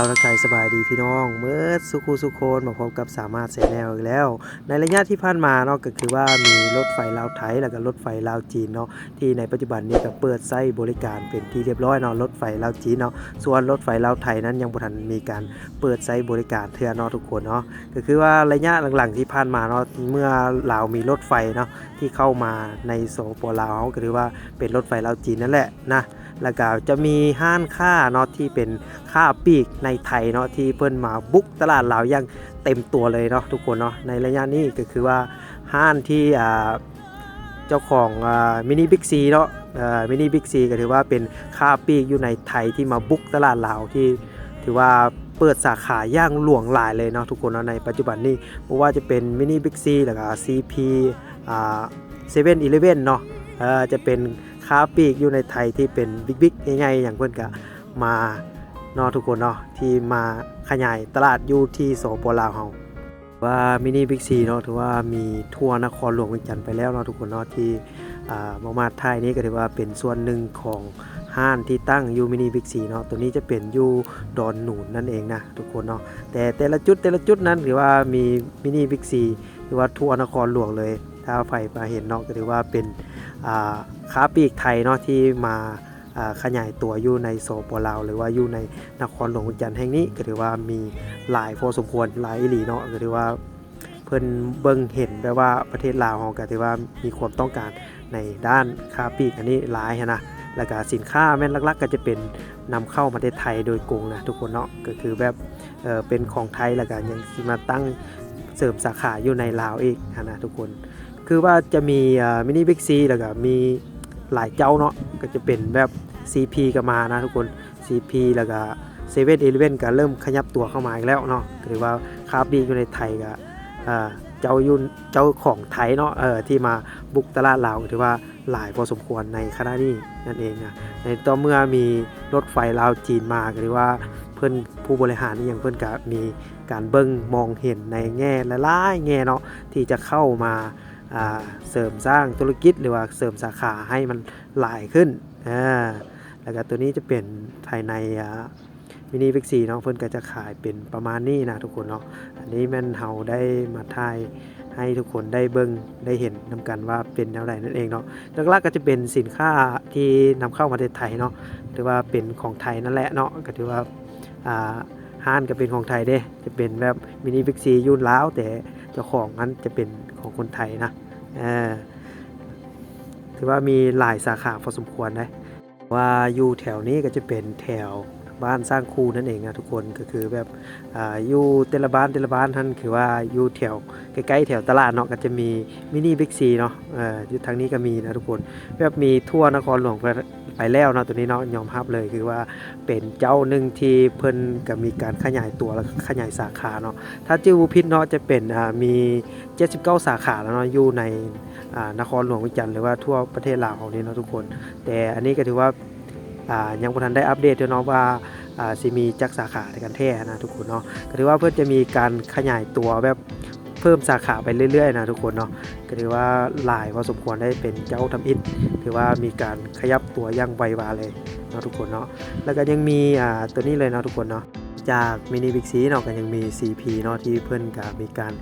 าวทักทายสบายดีพี่น้องเมื่อสุคูสุโคนมาพบกับสามารถเสแนวอีกแล้ว ในระยะที่ผ่านมาเนาะก็คือว่ามีรถไฟลาวไทยแล้วก็รถไฟลาวจีนเนาะที่ในปัจจุบันนี้ก็เปิดใช้บริการเป็นที่เรียบร้อยเนาะรถไฟลาวจีนเนาะส่วนรถไฟลาวไทยนั้นยังบ่ทันมีการเปิดใช้บริการเทื่อเนาะทุกคนเนาะก็คือว่าระยะหลังๆที่ผ่านมาเนาะเมื่อลาวมีรถไฟเนาะที่เข้ามาในสปปลาวก็ถือว่าเป็นรถไฟลาวจีนนั่นแหละนะ แล้วก็จะมีห้านค้าเนาะที่เป็นค้าปลีกในไทยเนาะที่เพิ่นมาบุกตลาดลาวอย่างเต็มตัวเลยเนาะทุกคนเนาะในระยะนี้ก็คือว่าห้านที่อ่าเจ้าของมินิบิ๊กซีเนาะมินิบิ๊กซีก็ถือว่าเป็นค้าปลีกอยู่ในไทยที่มาบุกตลาดลาวที่ถือว่าเปิดสาขาย่างหลวงหลายเลยเนาะทุกคนเนาะในปัจจุบันนี้เพราะว่าจะเป็นมินิบิ๊กซีแล้วก็ซีพีเซเว่นอีเลฟเว่นเนาะจะเป็น ค้าปีกอยู่ในไทยที่เป็นบิ๊กบิ๊กใหญ่ๆอย่างเพื่อนก็มาเนาะทุกคนเนาะที่มาขยายตลาดอยู่ที่โสปลาวเฮาว่ามินิบิ๊กซีเนาะถือว่ามีทัวร์นครหลวงเวียงจันทร์ไปแล้วเนาะทุกคนเนาะที่อ่ามามาไทยนี้ก็ถือว่าเป็นส่วนหนึ่งของห้านที่ตั้งอยู่มินิบิ๊กซีเนาะตัวนี้จะเป็นอยู่ดอนหนูนนั่นเองนะทุกคนเนาะแต่แต่ละจุดแต่ละจุดนั้นถือว่ามีมินิบิ๊กซีหรือว่าทัวร์นครหลวงเลย ถ้าใครมาเห็นเนาะก็ถือว่าเป็นค้าปลีกไทยเนาะที่มาขยายตัวอยู่ในโซปลาว หรือว่าอยู่ในนครหลวงจันทร์แห่งนี้ก็ถือว่ามีหลายพอสมควรหลายอีหลีเนาะก็ถือว่าเพิ่นเบิ่งเห็นแบบว่าประเทศลาวเราก็ถือว่ามีความต้องการในด้านค้าปลีกอันนี้หลายนะแล้วก็สินค้าแม่นลักๆ ก็จะเป็นนำเข้ามาประเทศไทยโดยกงนะทุกคนเนาะก็คือแบบเเป็นของไทยแล้วก็ยังมาตั้งเสริมสาขาอยู่ในลาวอีกนะทุกคน คือว่าจะมีมินิบิ๊กซีแล้วก็มีหลายเจ้าเนาะก็จะเป็นแบบ CP ก็มานะทุกคน CP แล้วก็เซเว่นเอเลเว่นก็เริ่มขยับตัวเข้ามาอีกแล้วเนาะถือว่าคาร์บีอยู่ในไทยก็เจ้ายุนเจ้าของไทยเนาะเออที่มาบุกตลาดลาวถือว่าหลายพอสมควรในคณะนี้นั่นเองนะในต่อเมื่อมีรถไฟลาวจีนมาก็ถือว่าเพื่อนผู้บริหารนี่อย่างเพื่อนก็มีการเบิ่งมองเห็นในแง่หลายๆแง่เนาะที่จะเข้ามา เสริมสร้างธุรกิจหรือว่าเสริมสาขาให้มันหลายขึ้นแล้วก็ตัวนี้จะเป็นภายในมินิบิ๊กซีเนาะเพิ่อนก็จะขายเป็นประมาณนี้นะทุกคนเนาะอันนี้แม่นเฮาได้มาถ่ายให้ทุกคนได้เบิ่งได้เห็นนำกันว่าเป็นแนวใดนั่นเองเนาะหลักๆก็จะเป็นสินค้าที่นำเข้ามาประเทศไทยเนาะถือว่าเป็นของไทยนั่นแหละเนาะก็ถือว่าอ่าห้านก็เป็นของไทยเด้จะเป็นแบบมินิบิ๊กซียุ่นล้าวแต่ เจ้าของนั้นจะเป็นของคนไทยนะถือว่ามีหลายสาขาพอสมควรนะว่าอยู่แถวนี้ก็จะเป็นแถว บ้านสร้างคูนั่นเองนะทุกคนก็คือแบบออยู่เตละบ้านเตละบ้านท่านคือว่าอยู่แถวใกล้ๆแถวตลาดเนาะก็จะมีมินิบิ๊กซีเนาะอออยู่ทางนี้ก็มีนะทุกคนแบบมีทั่วนครหลวงไปแล้วเนาะตัวนี้เนาะยอมรับเลยคือว่าเป็นเจ้าหนึ่งที่เพิ่นก็มีการขยายตัวแล้วก็ขยายสาขาเนาะถ้าชื่อวูพิษเนาะจะเป็นมี 79 สาขาแล้วเนาะอยู่ในนครหลวงวิจันทร์หรือว่าทั่วประเทศลาวของนี้เนาะทุกคน แต่อันนี้ก็ถือว่า ยังบ่ทันได้อัปเดตด้วยเนาะว่าสิมีจักสาขาในการแท้นะทุกคนเนาะก็ถือว่าเพื่อจะมีการขยายตัวแบบเพิ่มสาขาไปเรื่อยๆนะทุกคนเนาะก็ถือว่าหลายพอสมควรได้เป็นเจ้าทำอิฐถือว่ามีการขยับตัวย่างไววาเลยเนาะทุกคนเนาะแล้วก็ยังมีอ่าตัวนี้เลยเนาะทุกคนเนาะ จากมินิบิ๊กซีเนาะก็ยังมี CP เนาะที่เพื่อนก็มีการ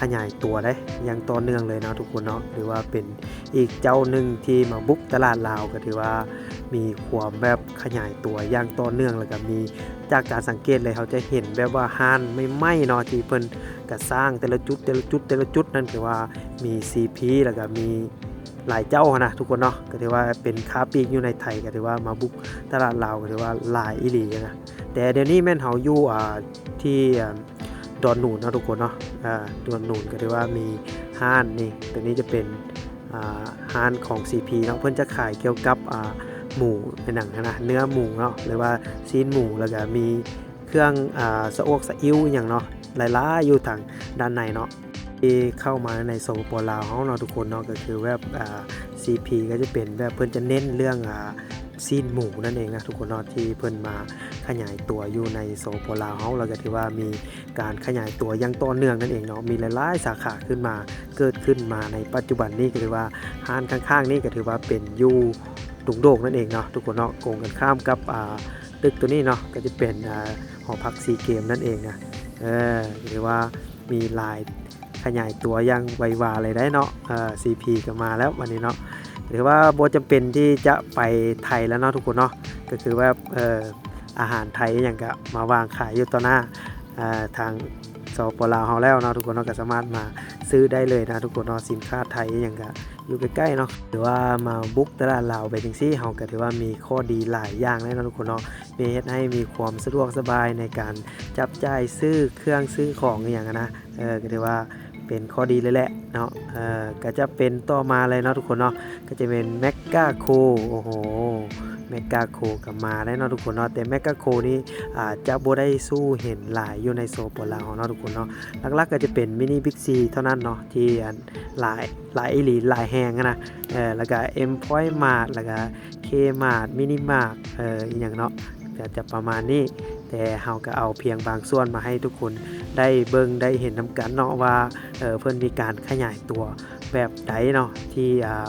ขยายตัวได้ย่างต่อเนื่องเลยนะทุกคนเนาะหรือว่าเป็นอีกเจ้าหนึ่งที่มาบุกตลาดลาวก็ถือว่ามีความแบบขยายตัวอย่างต่อเนื่องแล้วก็มีจากการสังเกตเลยเขาจะเห็นแบบว่าห้านไม่ไหมเนาะที่เพิ่นก็สร้างแต่ละจุดแต่ละจุดแต่ละจุดนั่นคือว่ามี CP แล้วก็มีหลายเจ้านะทุกคนเนาะก็ถือว่าเป็นค้าปลีกอยู่ในไทยก็ถือว่ามาบุกตลาดลาวก็ถือว่าหลายอีหลีนะ แต่เดี๋ยวนี้แม่นเฮาอยู่อ่าที่ดอนหนูนนะทุกคนเนาะอ่าดอนหนูนก็ถือว่ามีห้านนี่ตัวนี้จะเป็นอ่าห้านของ CP เนาะเพื่อนจะขายเกี่ยวกับอ่าหมูในหนังนะเนื้อหมูเนาะหรือว่าซีนหมูแล้วก็มีเครื่องอ่าสะอวกสะอิ่วอย่างเนาะหลายๆอยู่ทางด้านในเนาะที่เข้ามาในโซนปลาวเขาเนาะทุกคนเนาะก็คือแบบอ่า CP ก็จะเป็นแบบเพื่อนจะเน้นเรื่องอ่า ซีนหมูนั่นเองนะทุกคนเนาะที่เพิ่นมาขยายตัวอยู่ในโซโปลาวเฮาแล้วก็ถือว่ามีการขยายตัวยังต่อเนื่องนั่นเองเนาะมีหลายๆสาขาขึ้นมาเกิดขึ้นมาในปัจจุบันนี้ก็ถือว่าห้านข้างๆ นี่ก็ถือว่าเป็นยูตุงโดกนั่นเองเนาะทุกคนเนาะโกงกันข้ามกับตึกตัวนี้เนาะก็จะเป็นอหอพักซีเกมนั่นเองนะเออหรือว่ามีลายขยายตัวยังไววาเลยได้เนาะเออ CP ก็มาแล้ววันนี้เนาะ หรือว่าโบจำเป็นที่จะไปไทยแล้วเนาะทุกคนเนาะก็คือว่าเอออาหารไทยอย่างก็มาวางขายอยู่ต่อหน้าทางสปลาวเฮาแล้วเนาะทุกคนเนาะก็สามารถมาซื้อได้เลยนะทุกคนเนาะสินค้าไทยอย่างก็อยู่ใกล้ๆเนาะหรือว่ามาบุกตลาดลาวไปจังซี่เฮาก็ถือว่ามีข้อดีหลายอย่างเลยนะทุกคนเนาะมีเฮ็ดให้มีความสะดวกสบายในการจับจ่ายซื้อเครื่องซื้อของอย่างนะเออก็ถือว่า เป็นข้อดีเลยแหละเนาะเออก็จะเป็นต่อมาเลยเนาะทุกคนเนาะก็จะเป็นแมกกาโคโอ้โหแมกกาโคกับมาได้เนาะทุกคนเนาะแต่แมกกาโคนี่อาจจะบ่ได้สู้เห็นหลายอยู่ในโซโปลาวเนาะทุกคนเนาะหลักๆก็จะเป็นมินิบิ๊กซีเท่านั้นเนาะที่หลายหลายอีหลีหลายแหงนะเออแล้วก็เอ็มพอยมาร์แล้วก็เคมาร์มินิมาร์เอออีหยังเนาะก็จะประมาณนี้ แต่เฮาก็เอาเพียงบางส่วนมาให้ทุกคนได้เบิ่งได้เห็นนํกันเนาะว่าเเพิ่อนมีการขยายตัวแบบใดเนาะที่อ่า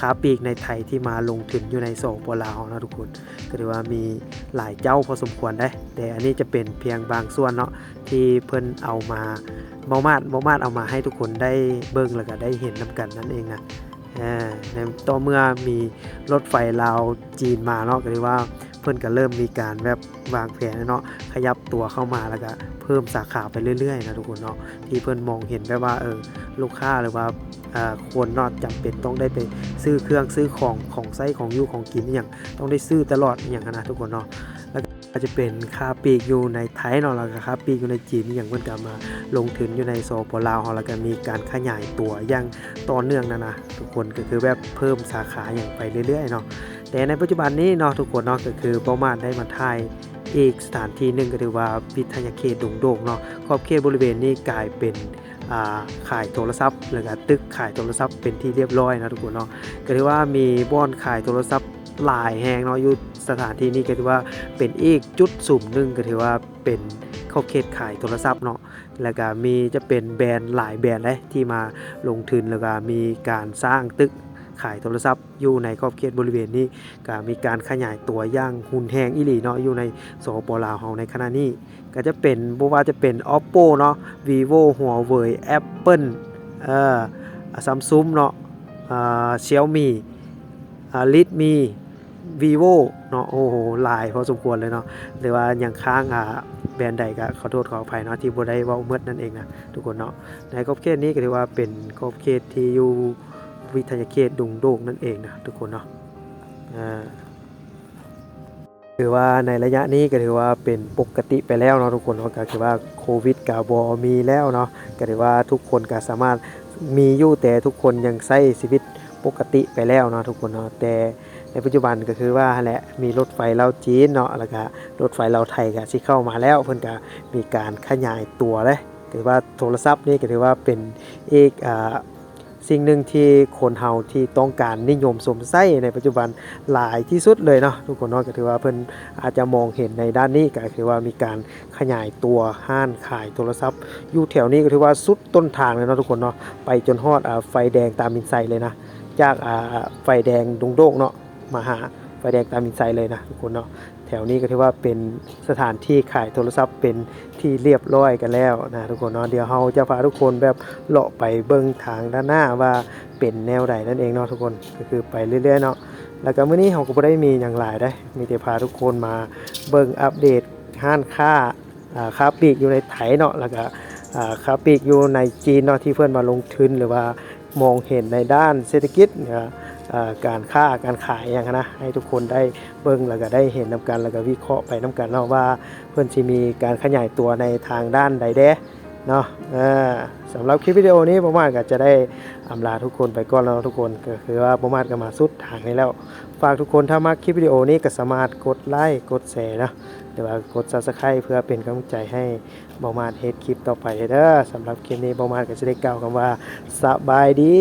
ค้าปลีกในไทยที่มาลงทุนอยู่ในโซโปลาวนะทุกคน ก็ถือว่ามีหลายเจ้าพอสมควรได้แต่อันนี้จะเป็นเพียงบางส่วนเนาะที่เพิ่นเอามาบ่มาดบ่มาดเอามาให้ทุกคนได้เบิ่งแล้วก็ได้เห็นนํกันนั่นเองนะในต่อเมื่อมีรถไฟลาวจีนมาเนาะก็ถือว่า พิ่นก็เริ่มมีการแบบวางแผนเนาะขยับตัวเข้ามาแล้วก็เพิ่มสาขาไปเรื่อยๆนะทุกคนเนาะที่เพิ่นมองเห็นแบบว่าเออลูกค้าหรือว่าคนนาะจำเป็นต้องได้ไปซื้อเครื่องซื้อของของไส้ของยูของกินอย่างต้องได้ซื้อตลอดอย่างนั้นนะทุกคนเนาะแล้วก็จะเป็นคาปีกอยู่ในไทยเนาะแล้วก็คาปีกอยู่ในจีนอย่างเพิ่นก็มาลงทุนอยู่ในโซปลาวเฮาแล้วก็มีการขยายตัวอย่างต่อเนื่องนะนะทุกคนก็คือแบบเพิ่มสาขาอย่างไปเรื่อยๆเนาะ แต่ในปัจจุบันนี้เนาะทุกคนเนาะก็คือเป้าหมายได้มาถ่ายอีกสถานที่หนึ่งก็ถือว่าวิทยาเขตดงโดงเนาะขอบเขตบริเวณนี้กลายเป็นขายโทรศัพท์แล้วก็ตึกขายโทรศัพท์เป็นที่เรียบร้อยนะทุกคนเนาะก็ถือว่ามีบ่อนขายโทรศัพท์หลายแห่งเนาะอยู่สถานที่นี้ก็ถือว่าเป็นอีกจุดสุ่มหนึ่งก็ถือว่าเป็นขอบเขตขายโทรศัพท์เนาะแล้วก็มีจะเป็นแบรนด์หลายแบรนด์เลยที่มาลงทุนแล้วก็มีการสร้างตึก ขายโทรศัพท์อยู่ในขอบเขตบริเวณนี้ก็มีการขยายตัวย่างหุ่นแหงอีหลีเนาะอยู่ในสปปลาวเฮาในขณะนี้ ก็จะเป็นบ่ว่าจะเป็น Oppo เนาะ Vivo Huawei Apple เอ่อ Samsung เนาะอ่า Xiaomi อ่า Redmi Vivo เนาะโอ้โหหลายพอสมควรเลยเนาะหรือว่ายังค้างอ่าแบรนด์ใดก็ขอโทษขออภัยเนาะที่บ่ได้เว้าเมิดนั่นเองนะทุกคนเนาะในขอบเขตนี้ก็ถือว่าเป็นขอบเขตที่อยู่ วิทยาเขตดุงโดงนั่นเองนะทุกคนเนาะถือว่าในระยะนี้ก็ถือว่าเป็นปกติไปแล้วเนาะทุกคนเนาะก็คือว่าโควิดกับบมีแล้วเนาะก็ถือว่าทุกคนก็สามารถมีอยู่แต่ทุกคนยังใช้ชีวิตปกติไปแล้วเนาะทุกคนเนาะแต่ในปัจจุบันก็คือว่าแหละมีรถไฟลาจีนเนาะแล้วก็รถไฟลาไทยก็สิเข้ามาแล้วเพิ่อนก็มีการขยายตัวเลยถือว่าโทรศัพท์นี่ก็ถือว่าเป็นเอกอ่า สิ่งหนึ่งที่คนเฮาที่ต้องการนิยมสวมใส่ในปัจจุบันหลายที่สุดเลยเนาะทุกคนเนาะก็ถือว่าเพิ่นอาจจะมองเห็นในด้านนี้ก็คือว่ามีการขยายตัวห้านขายโทรศัพท์ อยู่แถวนี้ก็ถือว่าสุดต้นทางเลยเนาะทุกคนเนาะไปจนฮอดอ่าไฟแดงตามมินไซเลยนะจากอ่าไฟแดงดงโดกเนาะมาหาไฟแดงตามมินไซเลยนะทุกคนเนาะ แถวนี้ก็ถือว่าเป็นสถานที่ขายโทรศัพท์เป็นที่เรียบร้อยกันแล้วนะทุกคนเนาะเดี๋ยวเราจะพาทุกคนแบบเลาะไปเบิ่งทางด้านหน้าว่าเป็นแนวใดนั่นเองเนาะทุกคนก็คือไปเรื่อยๆเนาะแล้วก็มื้อนี้เราก็บ่ได้มีอย่างหลายได้มีแต่พาทุกคนมาเบิ่งอัปเดตห้านค้าอ่าค้าปีกอยู่ในไทยเนาะแล้วก็อ่าค้าปีกอยู่ในจีนเนาะที่เพื่อนมาลงทุนหรือว่ามองเห็นในด้านเศรษฐกิจนะอ่า การค้าการขายอย่างนั้นะให้ทุกคนได้เบิ่งแล้วก็ได้เห็นนํกันแล้วก็วิเคราะห์ไปนํกันเนาะว่าเพื่อนสิมีการขยายตัวในทางด้านใดแด้เนาะสำหรับคลิปวิดีโอนี้ประมาณก็จะได้อำลาทุกคนไปก่อนแล้วเนาทุกคนก็คือว่าประมาณก็มาสุดทางนี้แล้ว ฝากทุกคนถ้ามาคลิปวิดีโอนี้ก็สามารถกดไลค์กดแชร์นะหรือว่ากด Subscribe เพื่อเป็นกำลังใจให้บอมาดเฮ็ดคลิปต่อไปเด้อสำหรับคลิปนี้บอมาดก็จะได้กล่าวคำว่าสบายดี